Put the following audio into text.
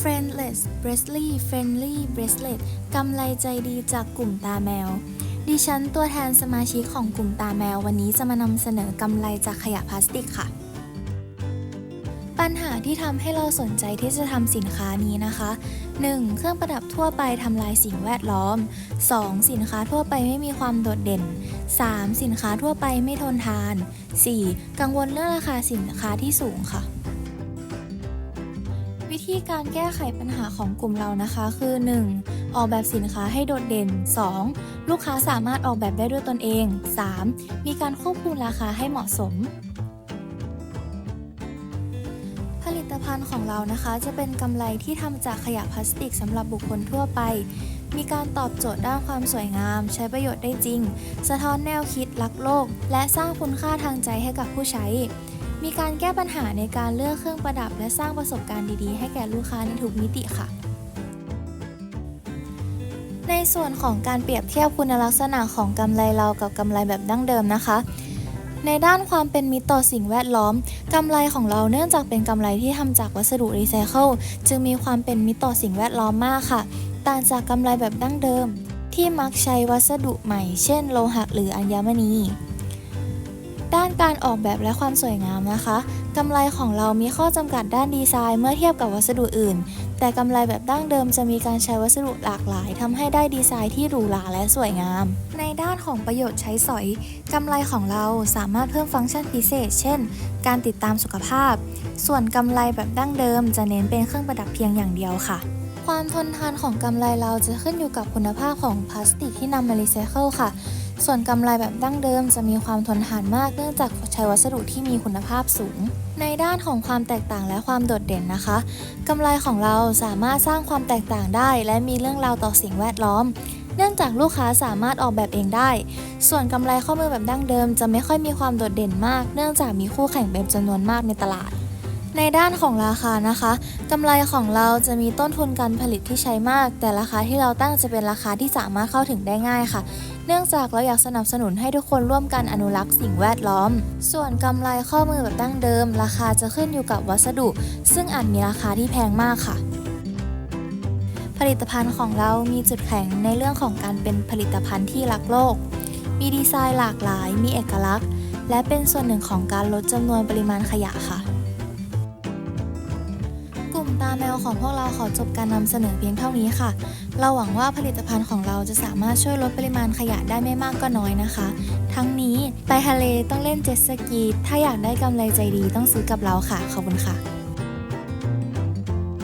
Friendless Bracelet Friendly Bracelet กำไรใจดีจากกลุ่มตาแมว ดิฉันตัวแทนสมาชิกของกลุ่มตาแมววันนี้จะมานำเสนอกำไรจากขยะพลาสติกค่ะ ปัญหาที่ทำให้เราสนใจที่จะทำสินค้านี้นะคะ 1. เครื่องประดับทั่วไปทำลายสิ่งแวดล้อม 2. สินค้าทั่วไปไม่มีความโดดเด่น 3. สินค้าทั่วไปไม่ทนทาน 4. กังวลเรื่องราคาสินค้าที่สูงค่ะ วิธีการแก้ไขปัญหาของกลุ่มเรานะคะคือ 1. ออกแบบสินค้าให้โดดเด่น 2. ลูกค้าสามารถออกแบบได้ด้วยตนเอง 3. มีการควบคุมราคาให้เหมาะสมผลิตภัณฑ์ของเรานะคะจะเป็นกำไรที่ทำจากขยะพลาสติกสำหรับบุคคลทั่วไป มีการตอบโจทย์ด้านความสวยงาม ใช้ประโยชน์ได้จริง สะท้อนแนวคิดรักโลก และสร้างคุณค่าทางใจให้กับผู้ใช้ มีการแก้ปัญหาในการเลือกเครื่องประดับ และสร้างประสบการณ์ดีๆ ให้แก่ลูกค้าในทุกมิติค่ะ ในส่วนของการเปรียบเทียบคุณลักษณะของกำไรเรากับกำไรแบบดั้งเดิมนะคะ ในด้านความเป็นมิตรต่อสิ่งแวดล้อมกำไรของเราเนื่องจากเป็นกำไรที่ทำจากวัสดุรีไซเคิลจึงมีความเป็นมิตรต่อสิ่งแวดล้อมมากค่ะ ต่างจากกำไรแบบดั้งเดิม ที่มักใช้วัสดุใหม่ เช่น โลหะหรืออัญมณีานการออกแบบและความสวยงามนะคะกำไรของเรามีข้อจำกัดด้านดีไซน์เมื่อเทียบกับวัสดุอื่น แต่กำไรแบบดั้งเดิมจะมีการใช้วัสดุหลากหลายทำให้ได้ดีไซน์ที่หรูหราและสวยงาม ในด้านของประโยชน์ใช้สอยกำไรของเราสามารถเพิ่มฟังก์ชันพิเศษ เช่น การติดตามสุขภาพ ส่วนกำไรแบบดั้งเดิม จะเน้นเป็นเครื่องประดับเพียงอย่างเดียวค่ะความทนทานของกำไรเราจะขึ้นอยู่กับคุณภาพของพลาสติกที่นำมารีไซเคิลค่ะ ส่วนกำไรแบบดั้งเดิมจะมีความทนทานมากเนื่องจากใช้วัสดุที่มีคุณภาพสูง ในด้านของความแตกต่างและความโดดเด่นนะคะกำไรของเราสามารถสร้างความแตกต่างได้ และมีเรื่องราวต่อสิ่งแวดล้อม เนื่องจากลูกค้าสามารถออกแบบเองได้ ส่วนกำไรข้อมือแบบดั้งเดิม จะไม่ค่อยมีความโดดเด่นมาก เนื่องจากมีคู่แข่งเป็นจำนวนมากในตลาด ในด้านของราคานะคะกำไรของเราจะมีต้นทุนการผลิตที่ใช้มาก แต่ราคาที่เราตั้งจะเป็นราคาที่สามารถเข้าถึงได้ง่ายค่ะ เนื่องจากเราอยากสนับสนุนให้ทุกคนร่วมกันอนุรักษ์สิ่งแวดล้อม ส่วนกำไรข้อมือแบบดั้งเดิม ราคาจะขึ้นอยู่กับวัสดุ ซึ่งอาจมีราคาที่แพงมากค่ะผลิตภัณฑ์ของเรามีจุดแข็งในเรื่องของการเป็นผลิตภัณฑ์ที่รักโลก มีดีไซน์หลากหลาย มีเอกลักษณ์ และเป็นส่วนหนึ่งของการลดจำนวนปริมาณขยะค่ะ ตาแมวของพวกเราขอจบการนำเสนอเพียงเท่านี้ค่ะ เราหวังว่าผลิตภัณฑ์ของเราจะสามารถช่วยลดปริมาณขยะได้ไม่มากก็น้อยนะคะ ทั้งนี้ไปทะเลต้องเล่นเจ็ตสกี ถ้าอยากได้กำไรใจดีต้องซื้อกับเราค่ะ ขอบคุณค่ะ